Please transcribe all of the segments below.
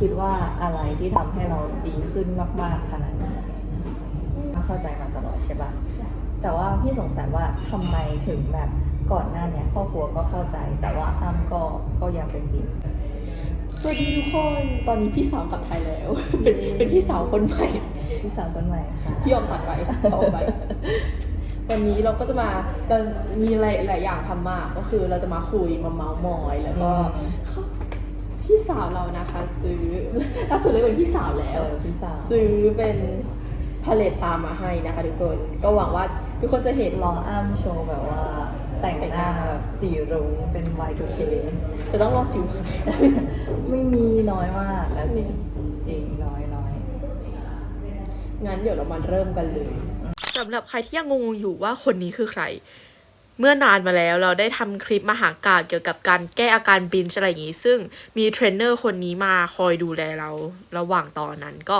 คิดว่าอะไรที่ทำให้เราดีขึ้นมาก ๆ ขนาดนี้เข้าใจมาตลอดใช่ปะใช่แต่ว่าพี่สงสัยว่าทำไมถึงแบบก่อนหน้าเนี้ยครอบครัวก็เข้าใจ แต่ว่าอ้ำก็ก็ยังเป็นบิน สวัสดีทุกคนตอนนี้พี่สาวกลับไทยแล้ว เป็นเป็นพี่สาวคนใหม่ พี่สาวคนใหม่ค่ะ พี่ยอมตัดไปเอาไป วันนี้เราก็จะมาจะมีอะไรหลายอย่างทำมาก ก็คือเราจะมาคุยมาเมาส์มอย แล้วก็อืมเขา พี่สาวเรานะคะซื้อล่าสุดเลยเป็นพี่สาวแล้เอวอพี่สาว ซื้อเป็นพาเลตตามมาให้นะคะทุกคน ก็หวังว่าทุกคนจะเห็นรออ้ำโชว์แบบว่า แต่งหน้าแบบสีรุ้งเป็น Y2K จะต้องรอสิวไม่มีน้อยมากแล้วจริงจริงน้อยน้อยงั้นเดี๋ยวเรามาเริ่มกันเลยสำหรับใครที่ยังงงอยู่ว่าคนนี้คือใคร เมื่อนานมาแล้วเราได้ทำคลิปมหากาบเกี่ยวกับการแก้อาการบินช์อะไรอย่างนี้ ซึ่งมีเทรนเนอร์คนนี้มาคอยดูแลเราระหว่างตอนนั้นก็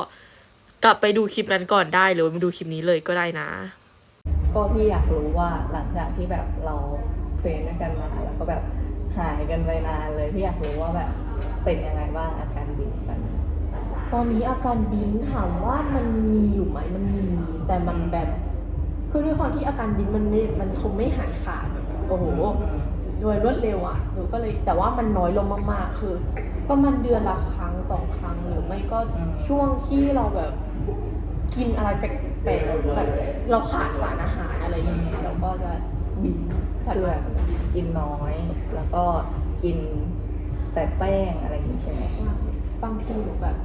กลับไปดูคลิปนั้นก่อนได้หรือว่ามาดูคลิปนี้เลยก็ได้นะ ก็พี่อยากรู้ว่าหลังจากที่แบบเราเทรนด้วยกันมาแล้วก็แบบหายกันไปนานเลยพี่อยากรู้ว่าแบบเป็นยังไงบ้างอาการบินตอนนี้ตอนนี้อาการบินถามว่ามันมีอยู่ไหมมันมีแต่มันแบบ คือด้วยความที่อาการบินมันไม่มันคงไม่หายขาดแบบโอ้โหโดยรวดเร็วอะหนูก็เลยแต่ว่ามันน้อยลงมากๆ คือประมาณเดือนละครั้งสองครั้งหรือไม่ก็ช่วงที่เราแบบกินอะไรแปลกๆแบบเราขาดสารอาหารอะไรอย่างเงี้ยเราก็จะบินคือแบบกินน้อย แล้วก็กินแต่แป้งอะไรอย่างนี้ใช่ไหมบางทีหนูแบบ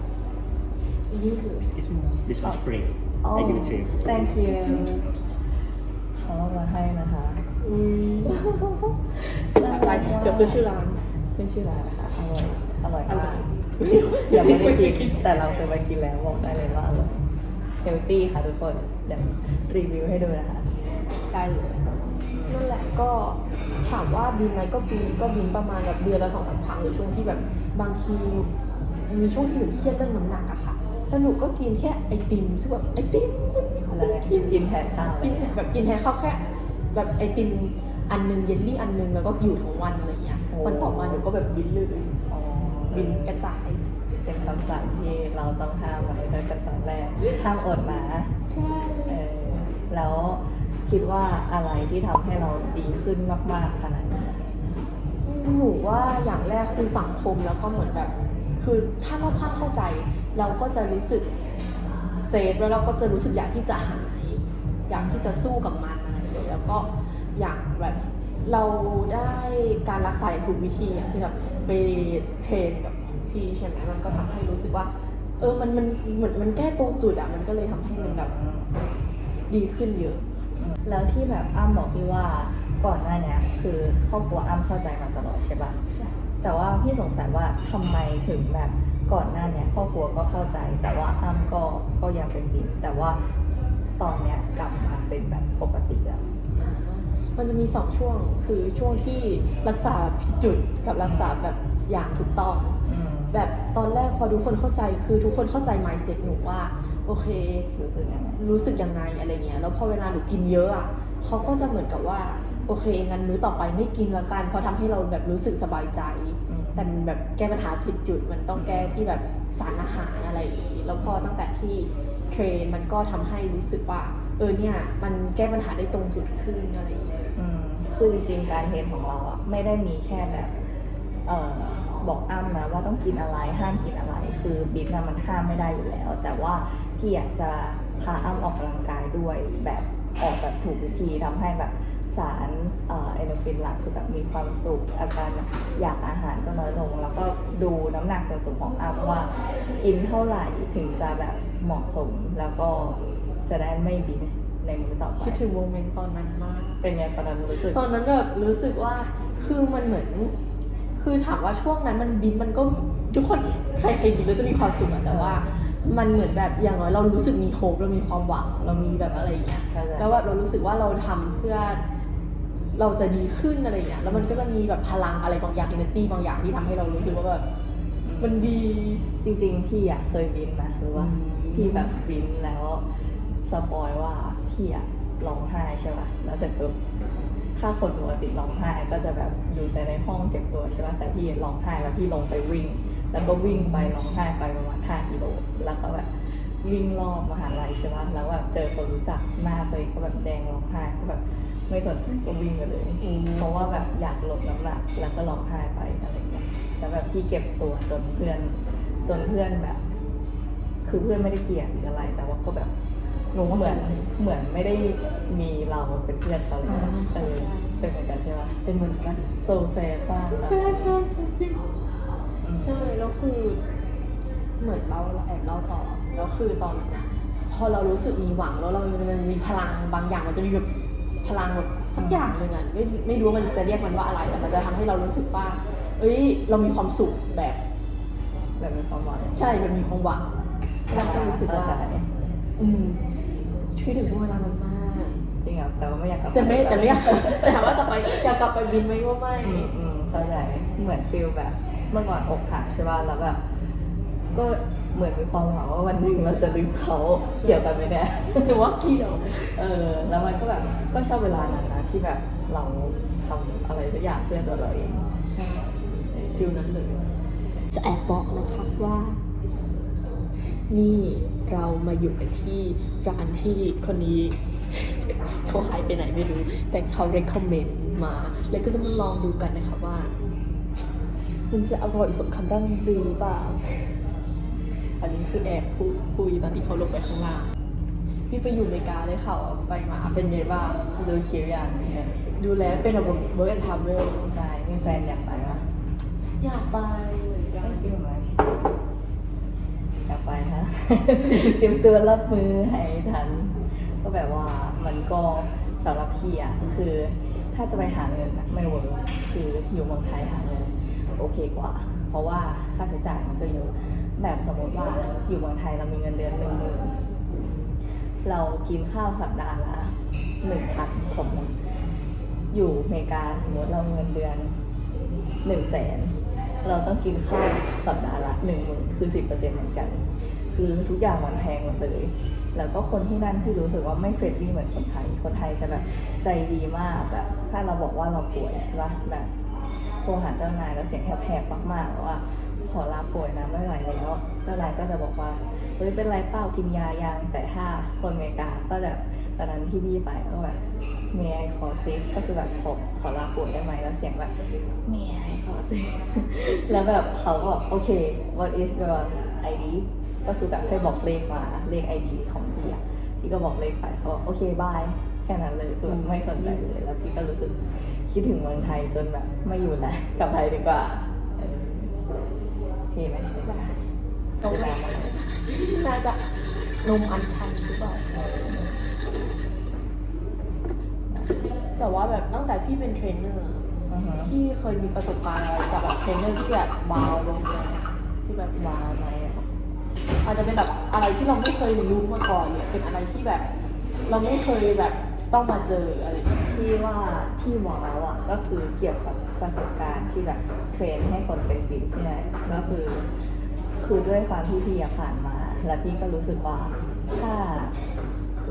นี่คือ Excuse me. This one's free. อ๋อ I give it to you. thank you เขาเอามาให้นะคะอืมอะไรเดี๋ยวคือชื่อร้านเป็นชื่อร้านนะคะอร่อยอร่อยอร่มาอกยยังไม่ได้กินแต่เราเคยไปกินแล้วบอกได้เลยว่าอร่อยเฮลตี้ค่ะทุกคนเดี๋ยวรีวิวให้ดูนะคะได้เลยนั่นแหละก็ถามว่าบินไหมก็บินก็บินประมาณแบบเดือนละสองสามครั้งหรือช่วงที่แบบบางทีมีช่วงที่หนูเครียดเรื่องน้ำหนักอะค่ะ แล้วหนูก็กินแค่ไอติมซึ่งแบบไอติมมันไม่ควแล้วรไงกินกินแทนข้าวกินแค่แบบกินแทนข้าวแค่ แบบไอติมอันหนึงเยลลี่อันหนึงแล้วก็อยู่ทั้งวันอะไรเงี้ยวันต่อมาหนูก็แบบบินเลยอ๋อบินกระจายเป็นคำสั่งที่เราต้องห้ามไว้ตั้งแต่ตอนแรกห้ามอดนะใช่เออแล้วคิดว่าอะไรที่ทำให้เราดีขึ้นมากๆขนาดนี้หนูว่าอย่างแรกคือสังคมแล้วก็เหมือนแบบ คือถ้าเราข้างเข้าใจ เราก็จะรู้สึกเซฟแล้วเราก็จะรู้สึกอยากที่จะหายอยากที่จะสู้กับมันอะไรอย่างเงี้ยแล้วก็อยากแบบเราได้การรักษาอย่างถูกวิธีอย่างที่แบบไปเทรนกับพี่ใช่ไหมมันก็ทำให้รู้สึกว่า เออมันมันเหมือนมันแก้ตรงจุดอะมันก็เลยทำให้มันแบบดีขึ้นเยอะ แล้วที่แบบอ้ำบอกพี่ว่าก่อนหน้าเนี้ยคือครอบครัวอ้ำเข้าใจมาตลอดใช่ปะใช่แต่ว่าพี่สงสัยว่าทำไมถึงแบบ ก่อนหน้าเนี้ยครอบครัวก็เข้าใจ แต่ว่าอ้ำก็ก็ยังเป็นบิน แต่ว่าตอนเนี้ยกลับมาเป็นแบบปกติแล้วอ่ามันจะมีสองช่วงคือช่วงที่รักษาผิดจุดกับรักษาแบบอย่างถูกต้องอืมแบบตอนแรกพอทุกคนเข้าใจคือทุกคนเข้าใจ mindset หนูว่า โอเครู้สึกยังไงรู้สึกยังไงอะไรเงี้ยแล้วพอเวลาหนูกินเยอะอะเขาก็จะเหมือนกับว่า โอเคงั้นมื้อต่อไปไม่กินละกันเพราะทำให้เราแบบรู้สึกสบายใจอืม แต่มันแบบแก้ปัญหาผิดจุดมันต้องแก้ที่แบบสารอาหารอะไรอย่างงี้แล้วพอตั้งแต่ที่เทรนมันก็ทำให้รู้สึกว่า เออเนี่ย มันแก้ปัญหาได้ตรงจุดขึ้นอะไรอย่างเงี้ยอืมคือจริงๆการเทรนของเราอะไม่ได้มีแค่แบบเอ่อบอกอ้ำนะว่าต้องกินอะไรห้ามกินอะไร คือบิ๊กอะมันห้ามไม่ได้อยู่แล้ว แต่ว่าพี่อยากจะพาอ้ำออกกำลังกายด้วยแบบออกแบบถูกวิธีทำให้แบบ สารเอ่อเอนโดรฟินหลังคือแบบมีความสุขอาการอยากอาหารก็น้อยลง แล้วก็ดูน้ำหนักส่วนสูงของอ้ำว่ากินเท่าไหร่ถึงจะแบบเหมาะสมแล้วก็จะได้ไม่บินในมือต่อไปคิดถึงโมเมนต์ตอนนั้นมาก เป็นไงตอนนั้นรู้สึก ตอนนั้นแบบรู้สึกว่าคือมันเหมือน คือถามว่าช่วงนั้นมันบินมันก็ทุกคนใครใครบินแล้วจะมีความสุขอะแต่ว่า มันเหมือนแบบอย่างน้อยเรารู้สึกมีโฮปเรามีความหวังเรามีแบบอะไรอย่างเงี้ยเข้าใจแล้วแบบเรารู้สึกว่าเราทำเพื่อ เราจะดีขึ้นอะไรอย่างเงี้ยแล้วมันก็จะมีแบบพลังอะไรบางอย่าง energy บางอย่างที่ทำให้เรารู้สึกว่าแบบมันดี จริงๆ พี่อะเคยบินนะหรือว่าอืมพี่แบบบินแล้วสปอยว่าพี่อะร้องไห้ใช่ป่ะแล้วเสร็จปุ๊บถ้าคนปกติร้องไห้ก็จะแบบอยู่แต่ในห้องเก็บตัวใช่ป่ะแต่พี่ร้องไห้แล้วพี่ลงไปวิ่ง แล้วก็วิ่งไปร้องไห้ไปประมาณ5กิโลแล้วก็แบบวิ่งรอบมหาลัยใช่ปะแล้วแบบเจอคนรู้จักหน้าตัวเองก็แบบแดงร้องไห้ก็แบบ ไม่สนใจก็วิ่งไปเลย อืม เพราะว่าแบบอยากลดน้ำหนักแล้วก็ร้องไห้ไปอะไรเงี้ยแล้วแบบพี่เก็บตัวจนเพื่อน จนเพื่อนแบบ คือเพื่อนไม่ได้เกลียดหรืออะไร แต่ว่าก็แบบหนูเหมือนเหมือนไม่ได้มีเราเป็นเพื่อนเขาเลยนะเออเป็นเหมือนกันใช่ปะเป็นเหมือนกันโซแซดมากนะใช่ใช่ใช่จริงอืม ใช่แล้วคือเหมือนเราแอบเล่าต่อแล้วคือตอนนั้นอะพอเรารู้สึกมีหวังแล้วเรามันมีพลังบางอย่างมันจะมีแบบ พลังแบบสักอย่างหนึ่งอะไม่ไม่รู้ว่ามันจะเรียกมันว่าอะไรแต่มันจะทำให้เรารู้สึกว่า เอ้ย เรามีความสุขแบบ แบบมีความหวังใช่แบบมีความหวังเราก็รู้สึกว่าเข้ใจอืมคิดถึงช่วงเวลานั้นมากจริงอะแต่ว่าไม่อยากกลับแต่ไม่แต่ไม่อยากแต่ถามว่ากลับไปอยากกลับไปบินไหมว่าไม่อืมอืมเข้าใจเหมือนฟิลแบบเมื่อก่อนอกหักใช่ป่ะแล้วแบบ ก็เหมือนมีความหวังว่าวันหนึ่งเราจะลืมเขาเกี่ยวกันไหมเนี่ยหรือว่าเกี่ยวเออแล้วมันก็แบบก็ชอบเวลานั้นนะที่แบบเราทำอะไรสักอย่างเพื่อตัวเราเองใช่ฟิลนั้นเลยจะแอบบอกนะคะว่า นี่เรามาอยู่กันที่ร้านที่คนนี้เขาหายไปไหนไม่รู้ แต่เขา recommend มา แล้วก็จะมาลองดูกันนะคะว่า มันจะอร่อยสมคำร่ำลือหรือเปล่า อันนี้คือแอบพูดคุยตอนที่เขาลงไปข้างล่างพี่ไปอยู่อเมริกาได้ข่าไปมาเป็นไงบ้างดูคิวอย่างเนี่ยดูแลเป็นระบบเบิร์ดทามเวลใช่มีแฟนอยากไปปะอยากไปเหมือนกันคิวไหมอยากไปฮะเตรียมตัวรับมือให้ทัน ก็แบบว่ามันก็สำหรับพี่อะคือถ้าจะไปหาเงินไม่เวิร์กคืออยู่เมืองไทยหาเงินโอเคกว่า เพราะว่าค่าใช้จ่ายมันก็เยอะ แบบสมมติว่าอยู่เมืองไทยเรามีเงินเดือนหนึ่งหมื่นเรากินข้าวสัปดาห์ละหนึ่งพันสมมติ อยู่อเมริกาสมมติเราเงินเดือนหนึ่งแสนเราต้องกินข้าวสัปดาห์ละหนึ่งหมื่นคือสิบเปอร์เซ็นต์เหมือนกัน คือทุกอย่างมันแพงหมดเลย แล้วก็คนที่นั่นที่รู้สึกว่าไม่เฟรนลี่เหมือนคนไทย คนไทยจะแบบใจดีมากแบบถ้าเราบอกว่าเราป่วยใช่ปะแบบโทรหาเจ้านายแล้วเสียงแหบๆมากๆว่า อลาป่วยนะไม่ไหวแล้วเจ้านายก็จะบอกว่าเฮ้ยเป็นไรเปล่ากินยายังแต่ถ้าคนอเมริกาก็จะตอนนั้นที่พี่ไปก็แบบเมย์ไอขอซิกก็คือแบบขอขอลาป่วยได้ไหมแล้วเสียงแบบเมย์ไอขอซิกแล้วแบบเขาก็บอกโอเค what is your ID ก็คือแบบให้บอกเลขมาเลข ID ของพี่อะพี่ก็บอกเลขไปเขาบอกโอเคบายแค่นั้นเลยคือไม่สนใจเลยแล้วพี่ก็รู้สึกคิดถึงเมืองไทยจนแบบไม่อยู่แล้วกลับไทยดีกว่า เออโอเคไหมได้ต้องแรงมากน่าจะนมอันชันหรือเปล่าแต่ว่าแบบตั้งแต่พี่เป็นเทรนเนอร์อะอือฮึพี่เคยมีประสบการณ์อะไรกับแบบเทรนเนอร์ที่แบบว้าวลงเลยที่แบบว้าวไหมอะอาจจะเป็นแบบอะไรที่เราไม่เคยรู้มาก่อนเนี่ยเป็นอะไรที่แบบ เราไม่เคยแบบ ต้องมาเจออะไรที่ว่าที่ว้าวอะก็คือเกี่ยวกับประสบการณ์ที่แบบเทรนให้คนเป็นบิดเนี่ยก็คือ คือด้วยความที่พี่อะผ่านมา แล้วพี่ก็รู้สึกว่าถ้า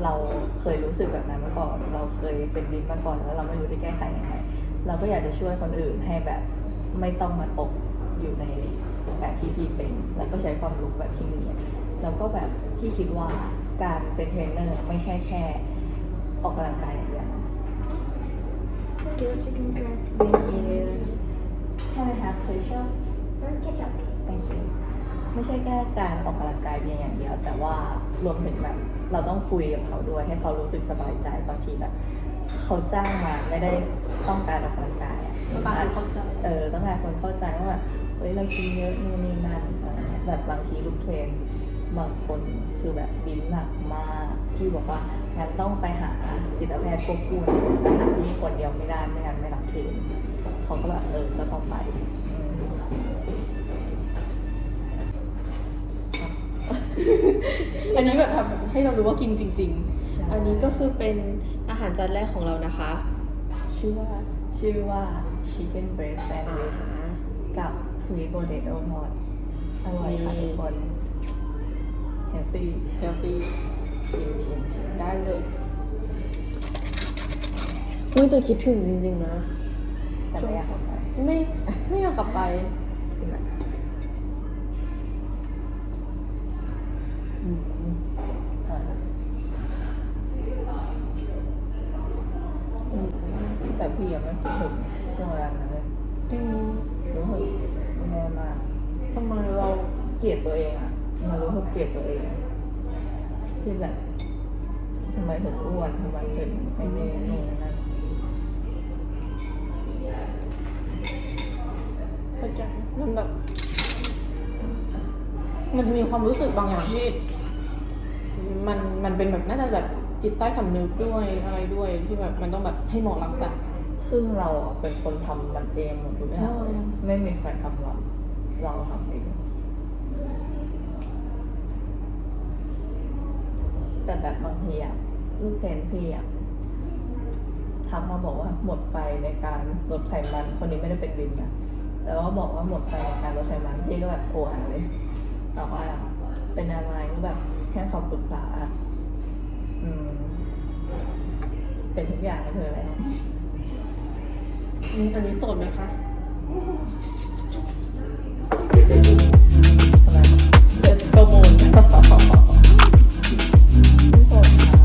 เราเคยรู้สึกแบบนั้นมาก่อน เราเคยเป็นบิดมาก่อนแล้วเราไม่รู้จะแก้ไขยังไงเราก็อยากจะช่วยคนอื่นให้แบบไม่ต้องมาตกอยู่ในแบบที่พี่เป็น แล้วก็ใช้ความรู้แบบที่มีแล้วก็แบบที่คิดว่าการเป็นเทรนเนอร์ไม่ใช่แค่ ออกกำลังกายอย่างเดียว Do chicken breast. Thank you. Can I have pleasure? Some ketchup. Thank you. ไม่ใช่แค่การออกกำลังกายเพียงอย่างเดียว แต่ว่ารวมถึงแบบเราต้องคุยกับเขาด้วย ให้เขารู้สึกสบายใจบางทีแบบเขาจ้างมาไม่ได้ต้องการออกกำลังกายอะต้องการคนเข้าใจ เออต้องการคนเข้าใจว่าแบบเฮ้ยเรากินเยอะนู่นนี่นั่นเออแบบบางทีลูกเทรนบางคนคือแบบบินหนักมากพี่บอกว่า งั้นต้องไปหาจิตแพทย์ควบคู่จะหาพี่คนเดียวไม่ได้ไม่งั้นไม่รับเทรนเขาก็แบบเออก็ต้องไปอันนี้แบบทำให้เรารู้ว่ากินจริง ๆ อันนี้ก็คือเป็นอาหารจานแรกของเรานะคะ ชื่อว่าชื่อว่า chicken breast sandwich กับ sweet potato ทอดอร่อยค่ะทุกคน healthy เได้เลย อุ้ยแต่คิดถึงจริงๆนะ แต่ไม่อยากกลับไป ไม่ไม่อยากกลับไป แต่พี่ยังไม่ถึงโรงแรมนั้นเลยจริงรู้สึกแย่มากทำไมเราเกลียดตัวเองอะมานรู้สึกเกลียดตัวเอง ที่แบบทำไมถึงอ้วนทำไมถึงไม่เน่นู่นนั่นเข้าใจมันแบบ มันจะมีความรู้สึกบางอย่างที่มันมันเป็นแบบน่าจะแบบจิตใต้สำนึกด้วยอะไรด้วยที่แบบมันต้องแบบให้หมอรักษาซึ่งเราอะเป็นคนทำมันเองหมดทุกอย่างเออไม่มีใครทำเราเราทำเอง แต่แบบบางทีอะลูกเพนพี่อะทักมาบอกว่าหมดไฟในการลดไขมัน คนนี้ไม่ได้เป็นวินนะแต่ว่าบอกว่าหมดไฟในการลดไขมันพี่ก็แบบโทรหาเลยแต่ว่าเป็นอะไรก็แบบแค่คำปรึกษาอืม เป็นทุกอย่างให้เธอแล้วอืมอันนี้โสดไหมคะทำ จ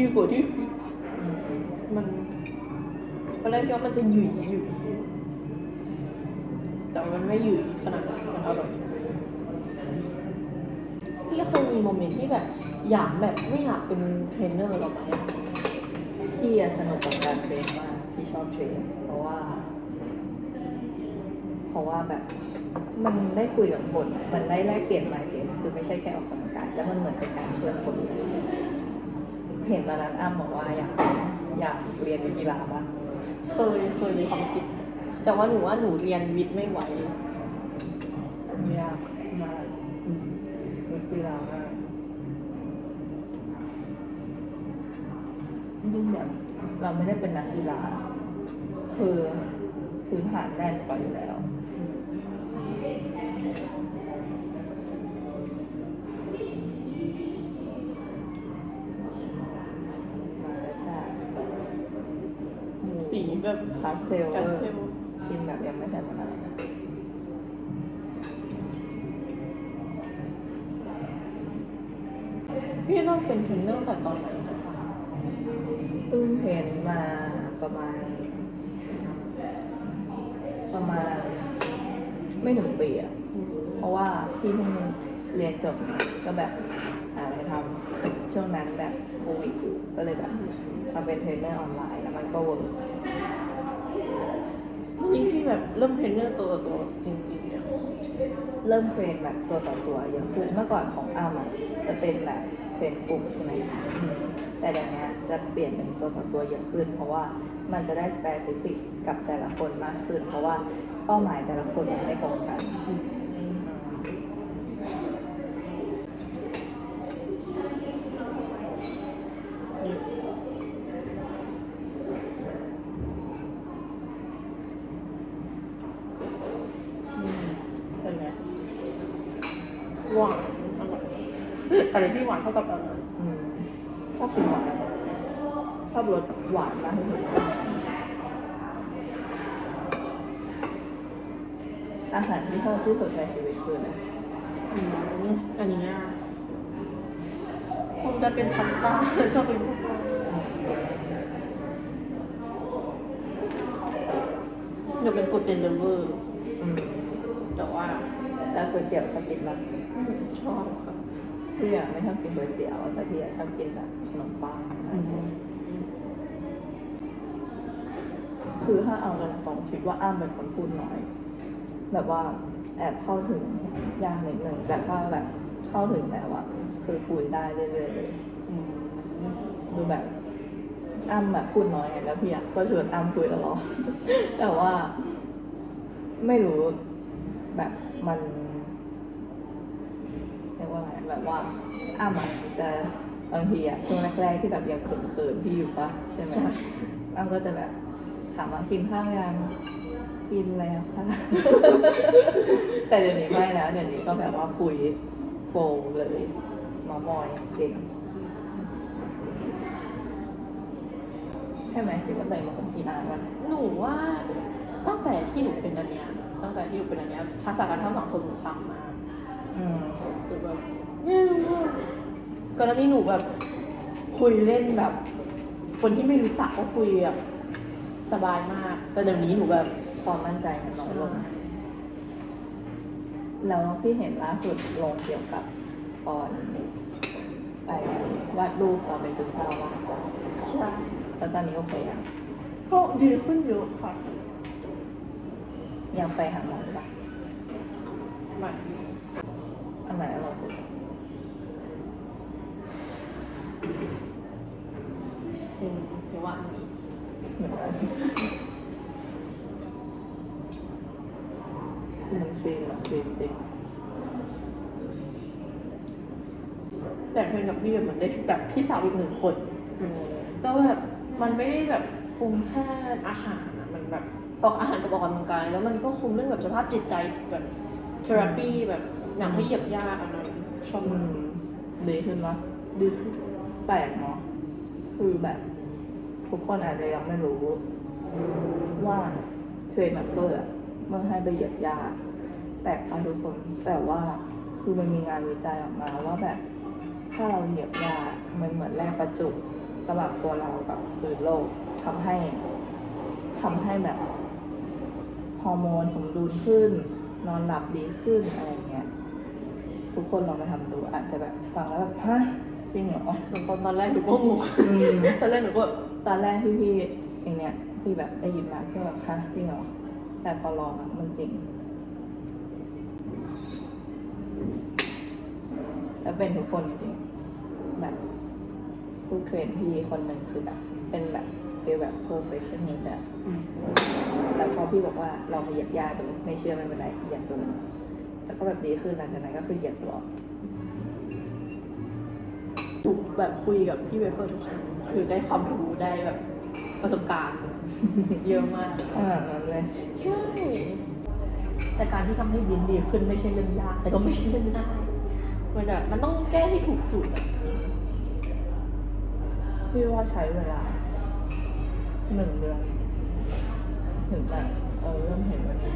ดีกว่าที่มันตอนแรกคิดว่ามันจะหยุ่ยหยุ่ยแต่มันไม่หยุ่ยขนาดนั้นมันอร่อยพี่เคยมีโมเมนต์ที่แบบ อยากแบบไม่อยากเป็นเทรนเนอร์หรอกไหมพี่อะสนุกกับการเทรนมากพี่ชอบเทรนเพราะว่า เพราะว่าแบบมันได้คุยกับคน มันได้แลกเปลี่ยนไมเซ็ตคือไม่ใช่แค่ออกกำลังกายแต่มันเหมือนเป็นการช่วยคน เห็นตอนนั้นอ้ำบอกว่าอยากอยากเรียนกีฬาบ้างเคยเคยมีความคิด แต่ว่าหนูว่าหนูเรียนวิทย์ไม่ไหวยากมากอืมเป็นกีฬามากยิ่งแบบเราไม่ได้เป็นนักกีฬาคือพื้นฐานแน่นกว่าอยู่แล้ว พาสเทลพาสเทลชิมแบบยังไม่ทันอะไรพี่เริ่มเป็นเทรนเนอร์ตั้งแต่ตอนไหนนะคะเพิ่งเทรนมาประมาณ ประมาณ ไม่ถึงปีอะ เพราะว่าพี่เพิ่งเรียนจบมาก็แบบหาอะไรทำช่วงนั้นแบบโควิดอยู่ก็เลยแบบมาเป็นเทรนเนอร์ออนไลน์แล้วมันก็เวิร์ก นี่พี่แบบเริ่มเทรนเนอร์ตัวต่อตัวจริงๆเนี่ยเริ่มเทรนแบบตัวต่อตัวเยอะขึ้นเมื่อก่อนของอ้ำอะจะเป็นแบบเทรนกลุ่มใช่ไหมแต่เดี๋ยวนี้จะเปลี่ยนเป็นตัวต่อตัวเยอะขึ้น เพราะว่ามันจะได้สเปซิฟิกกับแต่ละคนมากขึ้น เพราะว่าเป้าหมายแต่ละคนมันไม่ตรงกัน อะไรที่หวานเท่ากับอะไรอืมชอบกินหวานชอบรสหวานมากที่สุดอาหารที่ชอบที่สุดในชีวิตคืออะไรอืมอันนี้อะคงจะเป็นพาสต้าชอบเป็นพาสต้าหนูเป็นกลูเตนเลเวอร์อืมแต่ว่าแล้วก๋วยเตี๋ยวชอบกินบ้างอืมชอบค่ะ พี่อะไม่ชอบกินก๋วยเตี๋ยวแต่พี่อะชอบกินแบบขนมปังอะไรอย่างเงี้ยคือถ้าเอากันตรงคิดว่าอ้ำเป็นคนพูดน้อย แบบว่าแอบเข้าถึงยากนิดหนึ่งแต่ว่าแบบเข้าถึงแล้วอะคือคุยได้เรื่อยๆเลยคือแบบอ้ำแบบพูดน้อยไงแล้วพี่อะก็ชวนอ้ำคุยตลอดแต่ว่า ไม่รู้แบบมัน ว่าไงแบบว่าอ้ำอะจะบางทีอะช่วงแรกๆที่แบบยังเขินๆพี่อยู่ปะใช่ไหมใช่อ้ำก็จะแบบถามว่ากินข้าวยังกินแล้วค่ะ แต่เดี๋ยวนี้ไม่แล้ว เดี๋ยวนี้ก็แบบว่าคุยโฟลเลยเมามอยเก่งใช่ไหมคิดว่าตัวเองเป็นคนขี้อายปะหนูว่าตั้งแต่ที่หนูเป็นอันเนี้ยตั้งแต่ที่หนูเป็นอันเนี้ยทักษะการเข้าสังคมหนูต่ำมาก อืมคือแบบก่อนหน้านี้หนูแบบ คุยเล่นแบบ คนที่ไม่รู้จักก็คุยแบบสบายมาก แต่เดี๋ยวนี้หนูแบบความมั่นใจมันน้อยลงแล้วพี่เห็นล่าสุดลงเกี่ยวกับตอนไปวาดรูปตอนไปกินข้าวว่าใช่แล้วตอนนี้โอเคยังก็ดีขึ้นเยอะค่ะยังไปหาหมอหรือเปล่าใหม่อัน ไหนอร่อยสุดอืมหนูว่าอันนี้เหมือนกันคือมันฟินอะฟินจริงแต่เพลงกับพี่แบบเหมือนได้แบบพี่สาวอีกหนึ่งคนอืมแล้วแบบมันไม่ได้แบบคุมแค่อาหารอะมันแบบออกอาหารกับออกกำลังกาย แล้วมันก็คุมเรื่องแบบสภาพจิตใจแบบเทอราปีแบบ อยากให้เหยียบยากอันนั้นชอบอืมากมดีขึ้นปะดีขึ้นแปลกเนาะคือแบบ ทุกคนอาจจะยังไม่รู้ ว่าเทรนนักเกอร์อะเมื่อให้ไปเหยียบยาแปลกปะทุกคนแต่ว่าคือมันมีงานวิจัยออกมาว่าแบบ ถ้าเราเหยียบยามันเหมือนแลกประจุระหว่างตัวเรากับพื้นโลกทำให้ทำให้แบบฮอร์โมนสมดุลขึ้น นอนหลับดีขึ้นอะไรเงี้ย ทุกคนลองไปทำดูอาจจะแบบฟังแล้วแบบฮะจริงเหรอเหมือนตอนตอนแรกหนูก็งงอืมตอนแรกหนูก็ตอนแรกที่พี่เองเนี่ยพี่แบบได้ยินมาพี่แบบฮะจริงเหรอแต่พอลองอะมันจริงแล้วเป็นทุกคนจริงๆแบบผู้เทรนพี่คนหนึ่งคือแบบเป็นแบบฟีลแบบ perfectionist อะอืมแล้วพอพี่บอกว่าเรามาเหยียบยาดูไม่เชื่อไม่เป็นไรเหยียบดูแล้ว ก็แบบดีขึ้นหลังจากนั้นก็คือเหยียบตลอดหนูแบบคุยกับพี่เวเฟอร์ทุกครั้งคือได้ความรู้ได้แบบประสบการณ์ เยอะมากขนาดนั้นเลยใช่แต่การที่ทำให้บินดีขึ้นไม่ใช่เรื่องยาก แต่ก็ไม่ใช่เรื่องง่ายมันแบบมันต้องแก้ให้ถูกจุดอะพี่ว่าใช้เวลาหนึ่งเดือนถึงแบบเออเริ่มเห็นวันนี้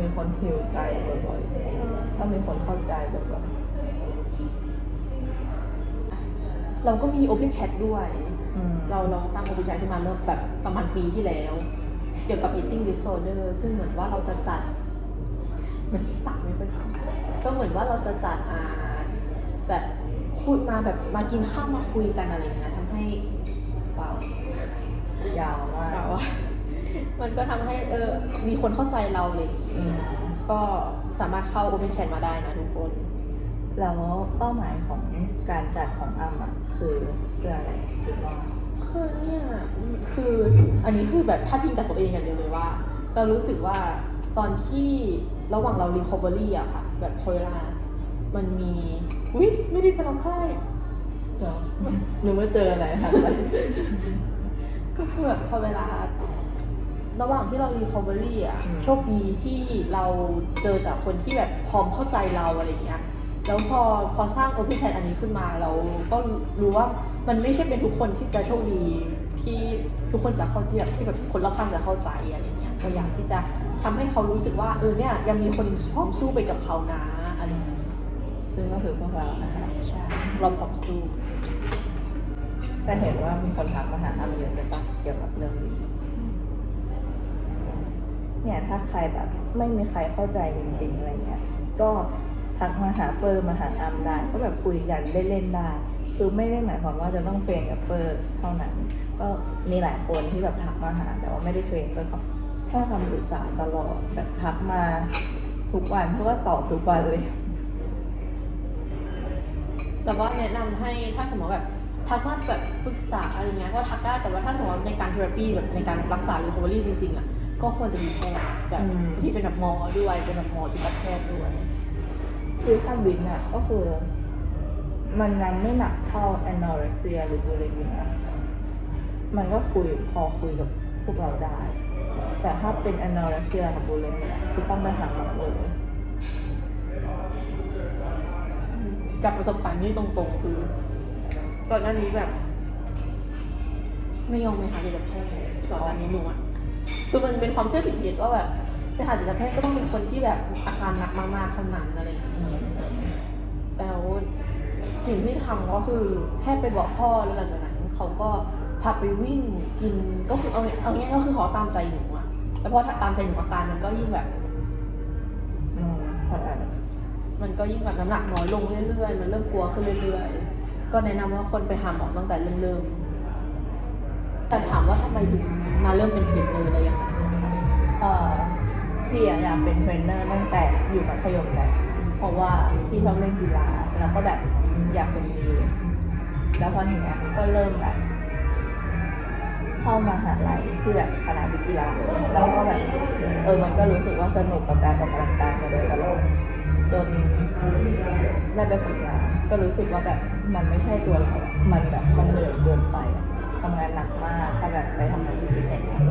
มีคนฮิวใจบ่อยๆต้องมีคนเข้าใจบ่อยเราก็มี Open Chat ด้วยๆอืมเราเราสร้าง Open Chat ขึ้นมาเมื่อแบบประมาณปีที่แล้ว เกี่ยวกับ eating disorder ซึ่งเหมือนว่าเราจะจัดเหมือนตักไม่ค่อยเข้าก็เหมือนว่าเราจะจัดอ่าแบบคุยมาแบบมากินข้าวมาคุยกันอะไรเงี้ยทำให้ว้าวยาวมาก แบบว่า มันก็ทำให้เออมีคนเข้าใจเราเลยอืมก็สามารถเข้า Open Chat มาได้นะทุกคน แล้วเป้าหมายของการจัดของอ้ำอะคือเพื่ออะไรคิดว่าคือเนี่ยคืออันนี้คือแบบพาดพิงจากตัวเองอย่างเดียวเลยว่า เรารู้สึกว่าตอนที่ระหว่างเรา recovery อะค่ะ แบบโคลามันมีอุ้ยไม่ได้จะร้องไห้เดี๋ยวนึกว่าเจออะไรค่ะก็คือแบบพอเวลา ระหว่างที่เรา recovery อะอืมโชคดีที่เราเจอแต่คนที่แบบพร้อมเข้าใจเราอะไรเงี้ย แล้วพอพอสร้าง Open Chat อันนี้ขึ้นมาเราก็รู้ว่ามันไม่ใช่เป็นทุกคนที่จะโชคดีที่ทุกคนจะเข้าใจแบบที่แบบคนรอบข้างจะเข้าใจอะไรเงี้ยก็อยากที่จะทำให้เขารู้สึกว่าเออเนี่ยยังมีคนพร้อมสู้ไปกับเขานะอะไรเงี้ยซึ่งก็คือพวกเรานะคะใช่เราพร้อมสู้แต่เห็นว่ามีคนทักมาหาอ้ำเยอะเลยปะเกี่ยวกับเรื่องนี้ เนี่ยถ้าใครแบบไม่มีใครเข้าใจจริงๆอะไรเงี้ยก็ทักมาหาเฟอร์มาหาอัมได้ก็แบบคุยกันเล่นๆได้ คือไม่ได้หมายความว่าจะต้องเทรนกับเฟอร์เท่านั้น ก็มีหลายคนที่แบบทักมาหา แต่ว่าไม่ได้เทรนก็แค่คำปรึกษาตลอดแบบทักมาทุกวันเพราะว่าตอบทุกวันเลย แต่ว่าแนะนำให้ถ้าสมมติแบบทักมาแบบปรึกษาอะไรเงี้ยก็ทักได้แต่ว่าถ้าสมมติในการเทอราปีแบบในการรักษาหรือ recovery จริงๆอะ ก็ควรจะมีแพทย์แบบอืม ที่เป็นแบบหมอด้วยเป็นแบบหมอจิตแพทย์ด้วย คือถ้าบินอะก็คือ มันยังไม่หนักเท่า anorexia หรือ bulimia มันก็คุยพอคุยกับพวกเราได้ แต่ถ้าเป็น anorexia กับ bulimia คือต้องไปหาหมอเลย จากประสบการณ์ที่ตรงๆ คือก่อนหน้านี้แบบ ไม่ยอมไปหาจิตแพทย์ก่อนหน้านี้หนูอะ คือมันเป็นความเชื่อผิดๆว่าแบบไปหาจิตแพทย์ก็ต้องเป็นคนที่แบบอาการหนักมากๆเท่านั้นอะไรอย่างเงี้ยแล้วสิ่งที่ทำก็คือแค่ไปบอกพ่อแล้วหลังจากนั้นเขาก็พาไปวิ่งกินก็คือเอาเอาง่ายก็คือขอตามใจหนูอะแล้วพอตามใจหนูอาการมันก็ยิ่งแบบอืมมันก็ยิ่งแบบน้ำหนักน้อยลงเรื่อยๆ มันเริ่มกลัวขึ้นเรื่อยๆ ก็แนะนำว่าคนไปหาหมอตั้งแต่เริ่มๆ แต่ถามว่าทำไมถึงมาเริ่มเป็นเทรนเนอร์อะไรอย่างเงี้ยเอ่อพี่อะอยากเป็นเทรนเนอร์ตั้งแต่อยู่มัธยมแล้วเพราะว่าพี่ชอบเล่นกีฬาแล้วก็แบบอยากเป็นมีแล้วพอทีเนี้ยก็เริ่มแบบเข้ามาหาลัยที่แบบคณะวิทยาแล้วก็แบบเออมันก็รู้สึกว่าสนุกกับการออกกำลังกายมาโดยตลอดจนได้ไปฝึกงานก็รู้สึกว่าแบบมันไม่ใช่ตัวเรา มันแบบมันเหนื่อยเกินไปอะ ทำงานหนักมากถ้าแบบไปทำงานที่ฟิตเนสอ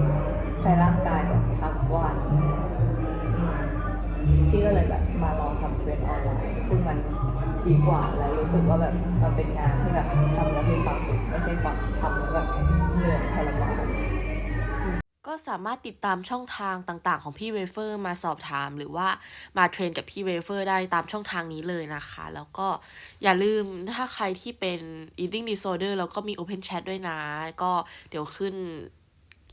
ใช้ร่างกายแบบทั้งวันพี่ก็เลยแบบมาลองทำเทรนออนไลน์ซึ่งมันดีกว่าแล้วรู้สึกว่าแบบมันเป็นงานที่แบบทำแล้วมีความสุขไม่ใช่ความทำแล้วแบบเหนื่อยทรมาน ก็สามารถติดตามช่องทางต่างๆ ของพี่เวเฟอร์มาสอบถาม หรือว่ามาเทรนกับพี่เวเฟอร์ได้ตามช่องทางนี้เลยนะคะ แล้วก็อย่าลืมถ้าใครที่เป็น eating disorder แล้วก็มี open chat ด้วยนะ ก็เดี๋ยวขึ้น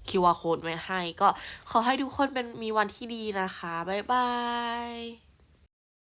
QR code ไว้ให้ ก็ขอให้ทุกคนเป็นมีวันที่ดีนะคะ บ๊ายบาย